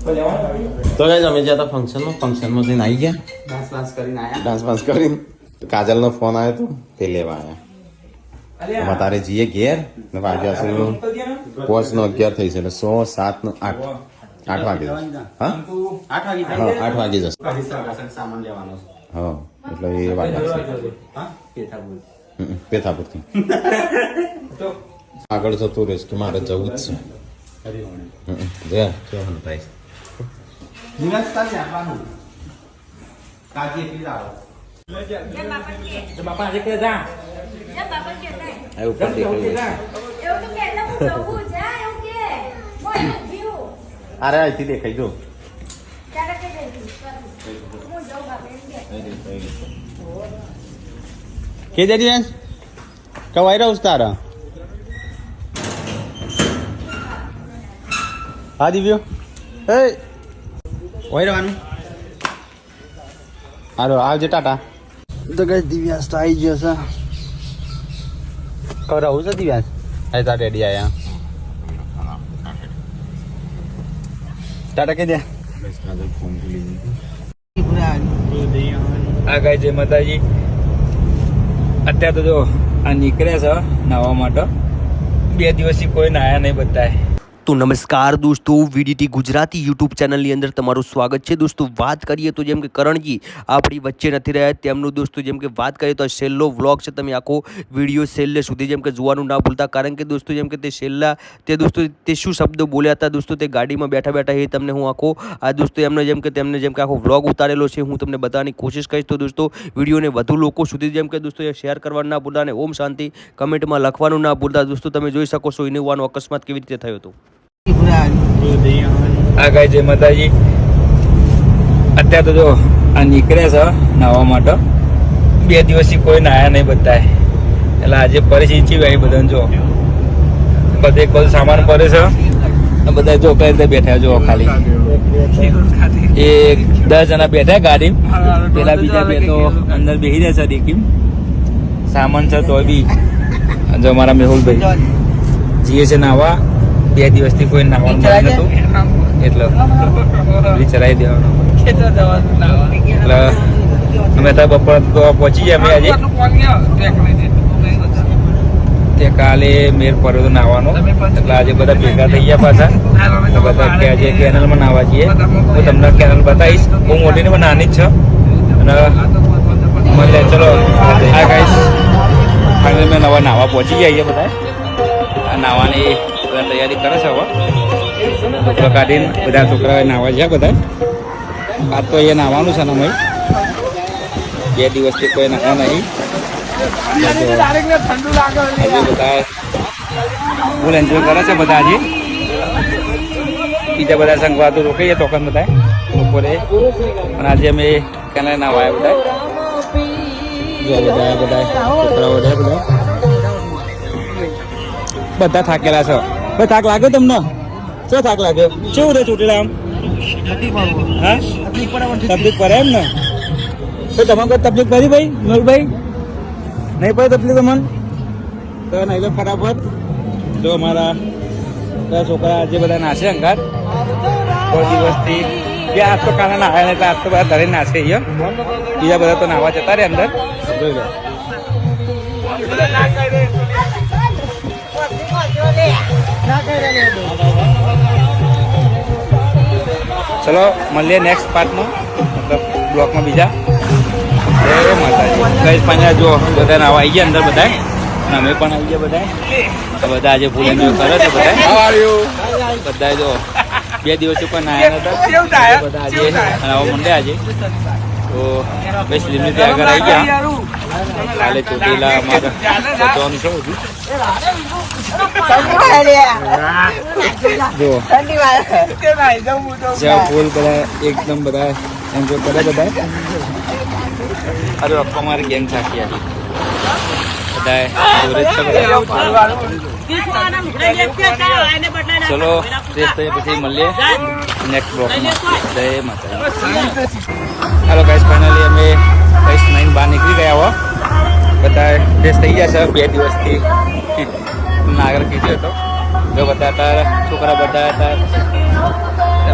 તો ગાઈઝ અમે જ્યાં હતા ફંક્શનમાં ફંક્શનમાં જઈને આવી ગયા. ડાન્સ વાન્સ કરીને આયા. ડાન્સ વાન્સ કરીને. કાજલનો ફોન આવ્યો હતો તે લેવા આવ્યા અમે તારે જઈએ ઘેર ને વાગ્યા છે પાંચ નો અગિયાર થઈ છે એટલે સો સાત નો આઠ. આઠ વાગે જશે. હા? આઠ વાગે જશે. સામાન લેવાનો હા એટલે એ વાગ્યા છે. પેથાપુરથી. આગળ જતું રહીશ કે મારે જવું જ છે. હમ, જા કેવું દિવસ કાલે આપવાનું કાજી એટલી જ આવે બાપા આજે કે જા આ ઉપર દેખાયું છે. અરે અહીંથી દેખાઈ જો કે દે દિવસ કવાઈ રહું તારા હા દિવ્યો એ રહેવાનું હાલો આવજે ટાટા. તો કઈ દિવ્યાસ તો આવી ગયો છે. કર આવું છે દિવ્યાસ આ તાર રેડી આયા. ટાટા કે દે. આ ગાય જય માતાજી. અત્યારે તો જો આ નીકળ્યા છે નાવા માટે. બે દિવસથી કોઈ નાયા નહીં બધાય. તો નમસ્કાર દોસ્તો, વીડીટી ગુજરાતી યુટ્યુબ ચેનલની અંદર તમારું સ્વાગત છે. દોસ્તો, વાત કરીએ તો જેમ કે કરણજી આપણી વચ્ચે નથી રહ્યા. તેમનું દોસ્તો, જેમ કે વાત કરીએ તો છેલ્લો વ્લોગ છે. તમે આખો વીડિયો છેલ્લે સુધી જેમ કે જોવાનું ના ભૂલતા, કારણ કે દોસ્તો, જેમ કે તે છેલ્લા, તે દોસ્તો, તે શું શબ્દો બોલ્યા હતા દોસ્તો, તે ગાડીમાં બેઠા બેઠા એ તમને હું આખો, આ દોસ્તો એમને જેમ કે તેમને જેમ કે આખો વ્લોગ ઉતારેલો છે. હું તમને બતાવવાની કોશિશ કરીશ. તો દોસ્તો, વિડીયોને વધુ લોકો સુધી જેમ કે દોસ્તો શેર કરવાનું ના ભૂલતા અને ઓમ શાંતિ કમેન્ટમાં લખવાનું ના ભૂલતા. દોસ્તો, તમે જોઈ શકો છો ઇનોવાનો અકસ્માત કેવી રીતે થયો હતો. આ ગાય જય માતાજી. અત્યારે તો જો આ નીકળ્યા છે નાવા માટે. બે દિવસથી કોઈ નાયા નહીં બધાય એટલે આજે પરિસ્થિતિ આવી બધાને જો. બધે એક બધું સામાન પડે છે બધા જો કઈ રીતે બેઠા જો ખાલી. એ દસ જણા બેઠા ગાડી. પેલા બીજા બે તો અંદર બેસી રહ્યા છે દેખી સામાન છે તો બી. જો મારા મેહુલભાઈ. જીએ છે નાવા બે દિવસથી કોઈ નાવા મળ્યું નતું. એટલે બધી ચલાવી દેવાનો. એટલે અમે તો બપોર તો પહોંચી ગયા અમે આજે. તે કાલે મેર પડ્યો તો નાવાનો એટલે આજે બધા ભેગા થઈ ગયા પાછા. તો બધા કે આજે કેનલમાં નાવા જઈએ હું તમને કેનલ બતાવીશ. બહુ મોટી ને નાની જ છે. અને મળે ચલો. આ ગાઈશ ફાઇનલ મેં નવા નાવા પહોંચી ગયા બધા આ નાવાની બધા તૈયારી કરે છે હવે છોકરા કાઢીને બધા છોકરા નાવા છે બધા આજ તો અહીંયા નાવાનું છે ને બે દિવસથી કોઈ નાહ્યા નહીં. આજે બધા ફૂલ એન્જોય કરે છે બધા હજી. બીજા બધા સંગવાતો રોકાઈએ તોકન બધા બપોરે. પણ આજે અમે કેનાલ નાવા આવ્યા બધા બધા બધા છોકરાઓ બધા બધા બધા થાકેલા છે. ભાઈ થાક લાગ્યો તમને શું થાક લાગ્યો કેવું રે ચોટીલા આમ હા તકલીફ પડે એમ ને તો તમે કોઈ તકલીફ પડી ભાઈ મેહુલભાઈ નહીં પડી તકલીફ તમને તો નહીં તો ફટાફટ જો અમારા બધા છોકરા જે બધા નાશે અંગાર બહુ દિવસથી બે આજ તો કાલે નાહ્યા ને આજ તો બધા ધરે નાશે અહીંયા બીજા બધા તો નાહવા જતા રહે અંદર જોઈ લો ચલો મળીએ નેક્સ્ટ પાર્ટમાં મતલબ બ્લોકમાં બીજા. જય માતાજી. કઈ પાછા જો બધા આવા આવી ગયા અંદર બધા અને અમે પણ આવી ગયા બધા તો બધા આજે ફૂલ એન્જોય કરે છે બધા બધા જો બે દિવસ ઉપર આવ્યા હતા બધા આજે આવા મંડે આજે. તો બેસ્ટ લિમિટ આગળ આવી ગયા. કાલે ચોટીલા અમારે બચવાનું છે જો જ્યાં ફૂલ બધા એકદમ બધા એન્જોય કરે બધા. અરે પપ્પા મારી ગેંગ થાકી આવી. ચલો પછી મળીએ. નેક્સ્ટ બ્લોકમાં જય માતા હાલો ગાઈસ ફાઇનલી અમે કઈશ નાઈન બહાર નીકળી ગયા હો. બધા ડ્રેસ થઈ ગયા છે બે દિવસથી તમને આગળ કીધું હતો. જો બધા હતા છોકરા બધા હતા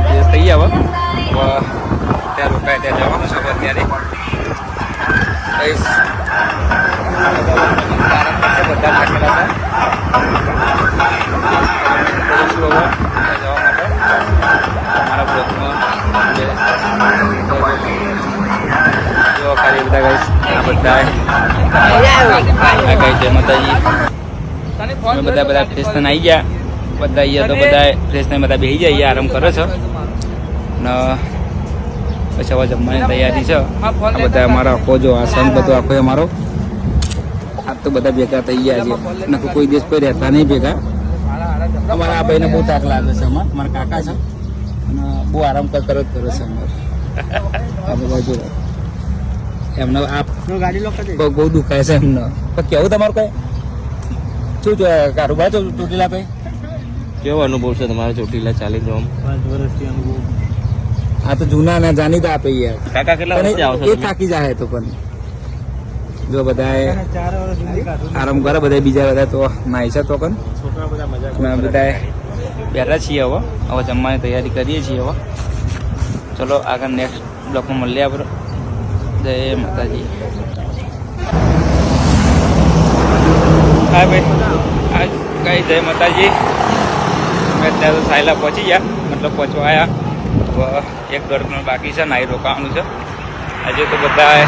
ડ્રેસ થઈ ગયા હવે ત્યાં રોકાય ત્યાં જવાનું છે અત્યારે. બધા લાગેલા હતા. જવા માટે અમારા બ્લોકમાં જો ખાલી બધા ગઈશ બધા અમે બધા બધા ફ્રેશ થઈને આવી ગયા બધા અહીંયા તો બધા ફ્રેશ થઈને બધા બેસી જાય આરામ કરે છે ને પછી હવે જમવાની તૈયારી છે આ બધા અમારા આખો જો આ સંઘ બધો આખો અમારો આ તો બધા ભેગા થઈ ગયા છે નકર કોઈ દિવસ કોઈ રહેતા નહીં ભેગા અમારા આ ભાઈને બહુ તાક લાગે છે અમાર મારા કાકા છે અને બહુ આરામ કર જ કરે છે અમારે આ બધા જો એમને આ બહુ બહુ દુખાય છે એમનો. પણ કેવું તમારું કઈ? શું છે કારોબાર છો ચોટીલા ભાઈ કેવો અનુભવ છે તમારે ચોટીલા ચાલી જવામાં? આ તો જૂના ના જાણીતા આપે યાર. કાકા કેટલા વર્ષથી આવો એ થાકી જાય તો પણ. જો બધા આરામ કરે બધા બીજા બધા તો નાય છે તો પણ. અમે બધા બેઠા છીએ હવે. હવે જમવાની તૈયારી કરીએ છીએ હવે. ચલો આગળ નેક્સ્ટ બ્લોકમાં મળીએ આપણે. જય માતાજી. હા ભાઈ કઈ જય માતાજી. અમે અત્યારે તો સાયલા પહોંચી ગયા, મતલબ પહોંચવા આવ્યા એક દોઢ બાકી છે, નાઈ રોકાવાનું છે. આજે તો બધા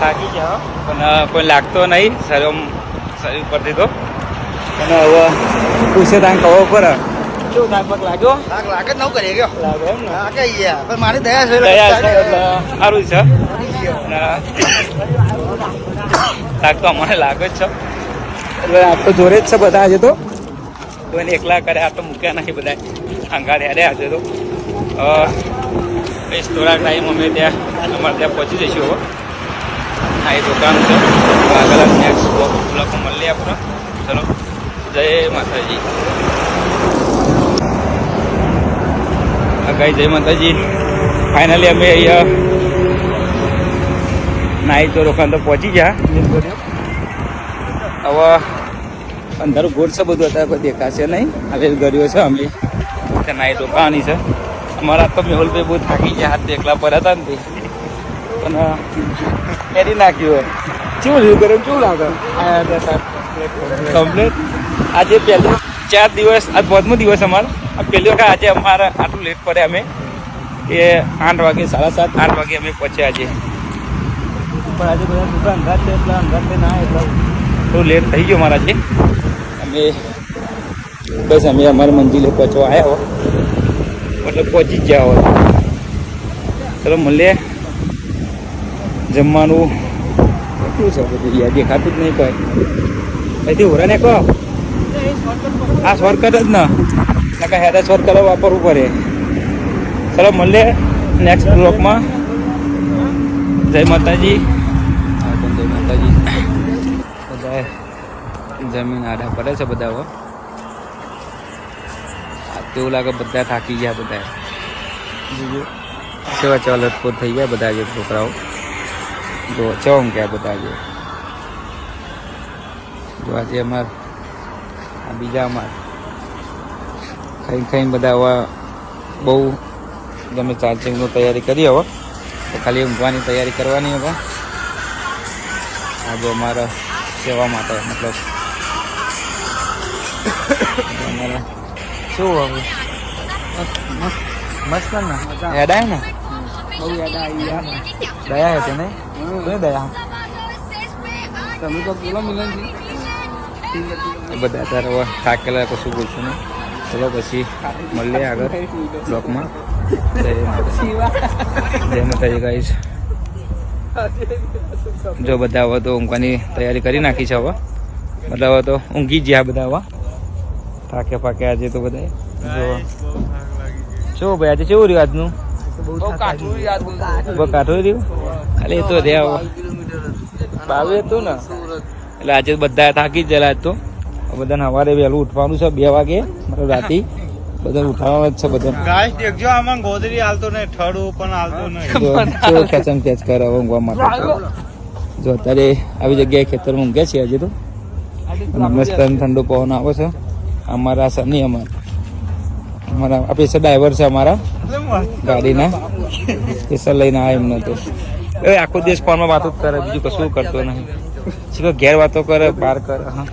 થાકી ગયા. પણ કોઈ લાગતો નહીં. શરીર શરીર પરથી તો. અને હવે પૂછે તાંગ કહો પર શું થાક પાક લાગ્યો. લાગે જ નવું કરી ગયો. લાગે એમ ને. લાગે યાર પણ મારી દયા છે દયા છે એટલે સારું છે. થાક તો અમને લાગે જ છે. એટલે આ તો જોડે જ છે બધા આજે તો. કોઈને એકલા કરે આ તો મૂક્યા નહીં બધા. અંગારે હારે આજે તો. અ, બસ થોડા ટાઈમ અમે ત્યાં અમારે ત્યાં પહોંચી જઈશું હવે હા એ દુકાન છે. આગળ નેક્સ્ટ બ્લોક મળીએ આપણે. ચલો. જય માતાજી. ગાય જય માતાજી. ફાઇનલી અમે અહીંયા નાઈ તો રોકાણ તો પહોંચી ગયા. હવે અંધારું ગોળ છે બધું અત્યારે કોઈ દેખાશે નહીં. હવે ગરીઓ છે અમે ત્યાં નાઈ રોકાવાની છે. અમારા તો મેહુલભાઈ બહુ થાકી ગયા હાથ એકલા પર હતા ને. પણ એરી નાખ્યું કેવું રહ્યું કરે કેવું લાગે? કમ્પ્લેટ આજે પહેલો ચાર દિવસ આ પાંચમો દિવસ અમારો. આ પહેલી વખત આજે અમારે આટલું લેટ પડે અમે. એ આઠ વાગે સાડા સાત આઠ વાગે અમે પહોંચ્યા આજે. પણ આજે બધા છોકરા અંધાર છે એટલે અંધાર ના એટલે થોડું લેટ થઈ ગયો મારા છે અમે બસ અમે અમારી મંજિલે પહોંચવા આવ્યા હો. એટલે પહોંચી ગયા હોય ચલો મળીએ. જમવાનું. શું છે બધું? યાર દેખાતું જ નહીં કોઈ. અહીંથી ઓરા ને કહો. આ શોર્ટકટ જ ને. નકા હેરા શોર્ટકટ વાપરવું પડે. ચલો, મળીએ નેક્સ્ટ બ્લોકમાં જય માતાજી. જય માતાજી બધા જમીન આડા પડે છે બધા તેવું લાગે બધા થાકી ગયા બધા સેવા ચવા લટપોટ થઈ ગયા બધા જે છોકરાઓ? જો ચમ ગયા બધા જે? જો આજે અમાર આ બીજા અમાર ખાઈ ખાઈને બધા આવા બહુ તમે ચાર્જિંગની તૈયારી કરી હવે તો ખાલી ઊંઘવાની તૈયારી કરવાની હવે. આજે અમારા સેવા માટે મતલબ અમારા શું હવે? મસ્ત ને? યાદ આવે ને? બહુ યાદ આવી યાર દયા હતી ને કોની દયા? તમે તો બોલો મિલનજી. બધા અત્યારે હવે થાકેલા કશું બોલશું ને ચલો પછી મળીએ આગળ બ્લોકમાં. જય માતાજી. ગાઈશ જો બધા હવે તો ઊંઘવાની તૈયારી કરી નાખી છે હવે. મતલબ હવે તો ઊંઘી ગયા બધા હવે. થાકે પાકે આજે તો બધા જો. ભાઈ આજે કેવું રહ્યું આજનું? બહુ કાઠું રહ્યું? અરે એ તો રહ્યા બાવે હતું ને. એટલે આજે બધા થાકી જ ગયેલા આજ તો બધાને સવારે વહેલું ઉઠવાનું છે બે વાગે મતલબ રાતી. બધાને ઉઠાવવાનું જ છે બધા ગાય દેખજો આમાં ગોદરી હાલતો નહીં ઠડું પણ હાલતો નહીં. જો ખેંચમ ખેંચ કરે હવે ઊંઘવા માટે. જો અત્યારે આવી જગ્યાએ ખેતરમાં ઊંઘે છે આજે તો. મસ્ત ઠંડો પવન આવે છે. અમારા સની અમારા. અમારા આ પૈસા ડ્રાઈવર છે અમારા. ગાડીના. પૈસા લઈને આવ્યા એમને તો. એ આખો દિવસ ફોનમાં વાતો જ કરે બીજું કશું કરતો નહીં. શીખો, ઘેર વાતો કરે બહાર કરે, હા.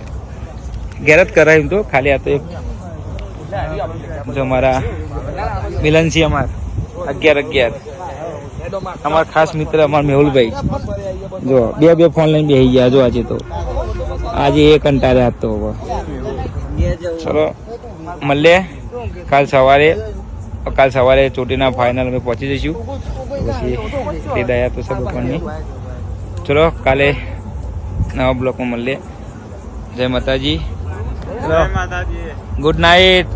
ઘેર જ કરે એમ તો, ખાલી આ તો એક. જો મારા મિલનસિંહ અમાર, અગિયાર અગિયાર. અમારા ખાસ મિત્ર અમારા મેહુલભાઈ. જો, બે બે ફોન લઈને બેસી ગયા, જો આજે તો. આજે એ કંટાળે હતો. ચલો, મળીએ. કાલ સવારે કાલ સવારે ચોટીના ફાઇનલ અમે પહોંચી જઈશું. પછી તે દયા તો સબ ચલો, કાલે નવા બ્લોકમાં મળીએ. જય માતાજી. Good night